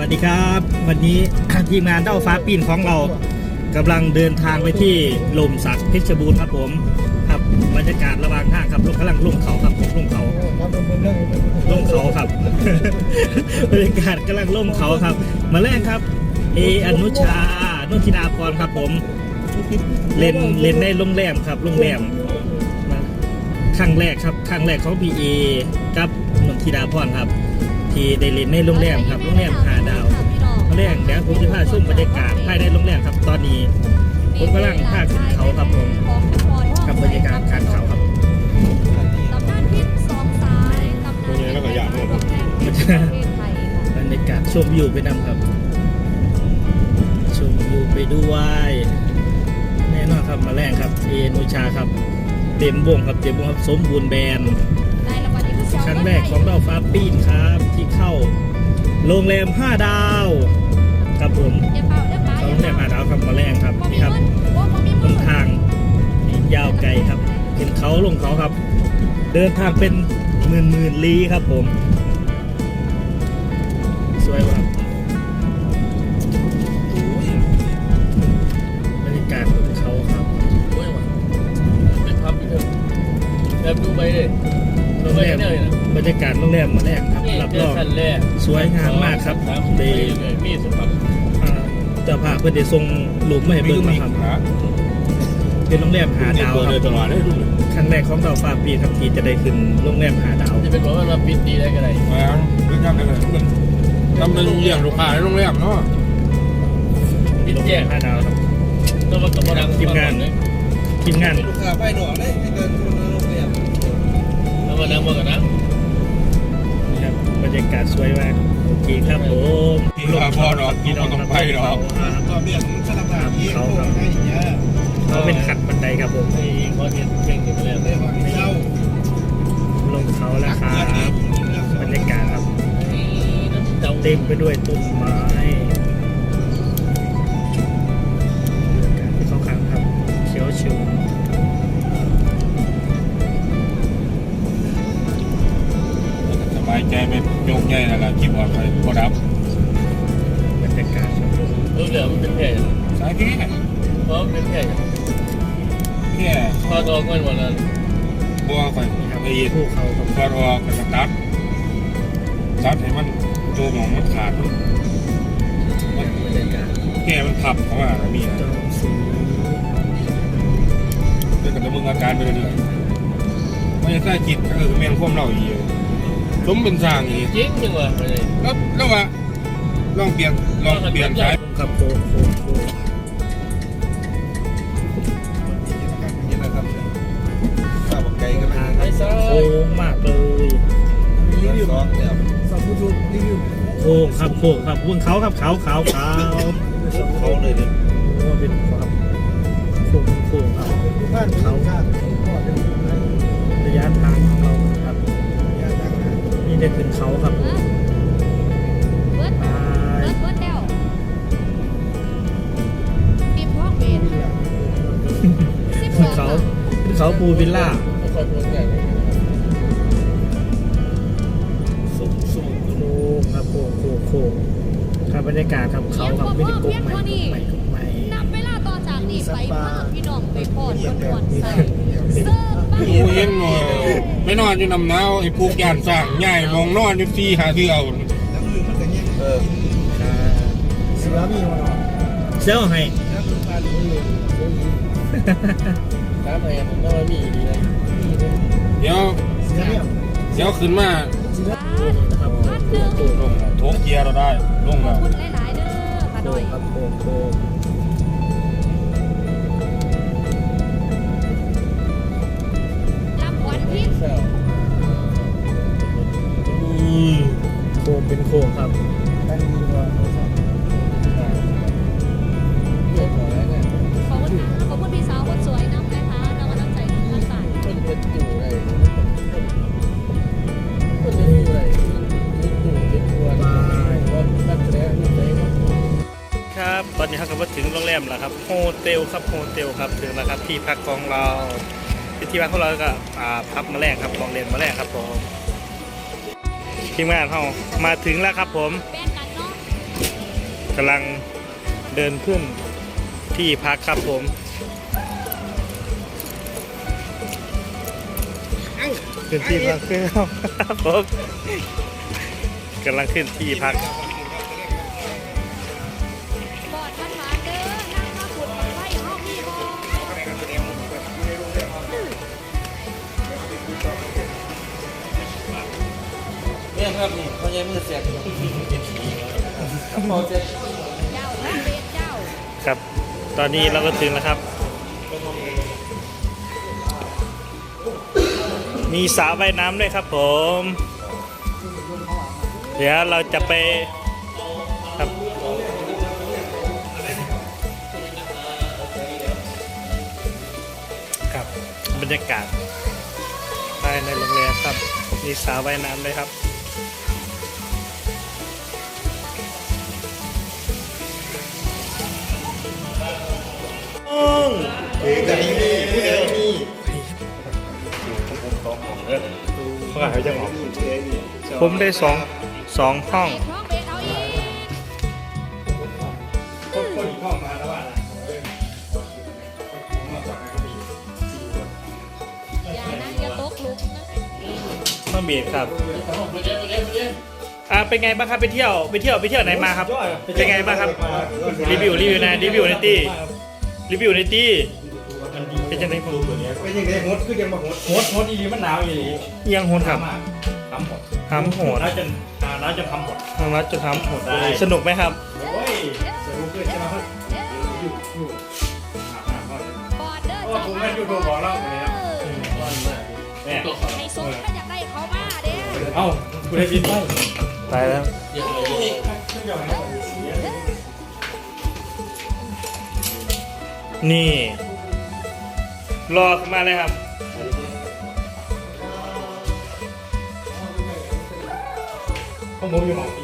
วัสดีครับ วันนี้ทีมงานเต้าฟ้าปีนของเรากำลังเดินทางไปที่ลมสักเพชรบูรณ์ครับผมครับบรรยากาศระหว่างทางครับลงกำลังลงเขาครับลงเขาลงเขาครับบรรยากาศกำลังลงเขาครับ มาแรกครับ เออนุชานุชินาพรครับผมเล่นเล่นในโรงแรมครับโรงแรมครั้งแรกครับครั้งแรกของพีเอกับนนทิดาพรครับ ที่ได้เล่นในโรงแรมครับโรงแรมหาดาวเรื่องเดี๋ยวผมจะพาชมบรรยากาศภายในโรงแรมครับตอนนี้ผมกำลังพาขึ้นเขาครับผมกับบรรยากาศการเขาครับตำนานพิษสองสายตำนานแล้วก็อยากให้ผมประเทศไทยค่ะบรรยากาศชมวิวไปนำครับ ชมวิวไปด้วยแน่นอนครับมาแรงครับเอนุชาครับ เต็มวงครับเต็มวงครับสมบูรณ์แบรนด์ในราง วัลนี้ก็เสียครั้งแรกของเราฟ้าปีนครับ ที่เข้าโรงแรม 5 ดาวครับผมเดี๋ยวเปล่าเดี๋ยวเปล่าเข้าโรงแรม5ดาวครับมาแรงครับนี่ครับบนทางยาวไกลครับเห็นเขาลงเขาครับ เดินทางเป็นหมื่นหมื่นลี้ครับผม สวยว่ะบรรยากาศบนเขาครับด้วยว่ะเป็นพับอีกเถอะแบบดูไปเลย รงแรมเนี่ยนะบรรยากาศโรงแรมมาแรกครับนี่รับเป็รนองขั้นแรกสวยงามมากครับสามเดไปเลยมีสุดครับอ่าเจ้าภาพเพื่อนได้ส่งหลุมมาให้เบิ่งนะครับเป็นโรงแรมหาดาวครับตลอดได้ดูเลยครั้งแรกของเราฟ้าปีครับที่จะได้ขึ้นโรงแรมหาดาวจะเป็นบอกว่ามาปิดดีได้ก็ได้มาเรื่องงานกันเลยทำเป็นเลี้ยงลูกค้าในโรงแรมเนาะปิดแยกหาดาวครับต้องมากับดังทีมงานทีมงานลูกค้าไปหน่อเลยให้เดินชนโรงแรม แล้วมาดังมากันนะครับบรรยากาศสวยมากโอเคครับผมพี่ว่าพอดอกพี่ต้องต้องไปดอกอ่าก็เรียนสนับสนุนที่เขาให้เยอะเขาเป็นขัดบันไดครับผมไอ้คอนเทนต์เก่งอยู่แล้วเลยว่าเช่าลงเขาแล้วครับบรรยากาศครับเจ้าเต็มไปด้วยต้นไม้ สายแค่เพราะเป็นแผลแค่พอตัวเงินวันนั้น บัวไปนี่ครับละเอียดภูเขาครับพอดอกกับตัดตัดให้มันโจมของมันขาดมันบรรยากาศแค่มันขับเข้ามาแล้วมีนะจอมสีเดี๋ยวก็จะมึงอาการไปเรื่อยๆไม่ใช่จิตก็คือแม่งควมเราอีกสมเป็นสร้างอีกจริงจังวะไปเลยแล้วแล้วว่าลองเปลี่ยนลองเปลี่ยนสายครับโค้งโคโค ซ่าโค้งมากเลยรีวิวสองเนี่ยโค้งครับโค้งครับบนเขาครับเขาเขาเขาเขาเลยเนี่ยโอ้เป็นความโค้งโค้งครับเขาระยะทางของเราครับนี่ได้ขึ้นเขาครับเออเบิร์ดไปเบิร์ดเบิร์ดแล้วปีพวกเบนสิบสขึ้นองเขาขึ้นเขาปูวิลล่า ค้งโค้งโค้งครับบรรยากาศครับเขาครับไม่ได้โกงใหม่โกงใหม่โกงใหม่นับเวลาต่อจากนี้ไปพาพี่น้องไปพอดคนหวนใส่เสื้อบ้านกูเห็นว่าไปนอนอยู่น้ำหนาวไอ้พวกยานสร้างใหญ่มองนอนอยู่ที่หาที่เอาเออเสือมีเสือให้น้ำแอนน้ำมีดีนะเดี๋ยวเดี๋ยวขึ้นมา ครับพันหนึ่งลงโถงเกียร์เราได้ลงแล้วคุณหลายๆเด้อค่ะหน่อยครับโค้งโค้งลำวันพิษเศร้าอืมโคมเป็นโคมครับ ตอนนี้เราก็มาถึงโรงแรมแล้วครับโฮเทลครับโฮเทลครับถึงแล้วครับที่พักของเราที่ที่พักของเราก็อ่าพับมาแรกครับของเรียนมาแรกครับผมทีมงานเรามาถึงแล้วครับผมแบ่งกันเนาะกำลังเดินขึ้นที่พักครับผมขึ้นที่พักขึ้นครับผมกำลังขึ้นที่พัก เนี่ยครับนี่เขาใช้มือเสียครับ ตอนนี้เราก็ถึงแล้วครับ มีสระว่ายน้ำด้วยครับผม เดี๋ยวเราจะไปครับครับบรรยากาศภายในโรงแรมครับ มีสระว่ายน้ำด้วยครับ ผมได้สองสองห้องเบสห้องเบสเอาอีกอย่านะอย่าตกหลุมนะห้องเบียดครับอ่าเป็นไงบ้างครับไปเที่ยวไปเที่ยวไปเที่ยวไหนมาครับ เป็นไงบ้างครับรีวิวรีวิวนะรีวิวในตี้ รีวิวในตี้เป็นยังไงผมเป็นยังไงงดคือยังมาหดโหดโหดอีหลีมันหนาวอีหลีเอียังโหดครับ ทำหมดทำโหดน่าจะอ่าน่าจะทำหมด ทางรัฐจะทำโหดได้ สนุกไหมครับ โอ้ยสรุปเลยใช่ไหมครับบอดเด้อโอ้ผมไม่อยู่ตัวบอกแล้วเนี่ยให้สมก็อยากได้เขามาเด้อเอ้าคุณได้ยินไหมตายแล้ว นี่ รอขึ้นมาเลยครับ ข้อมูลอยู่ไหน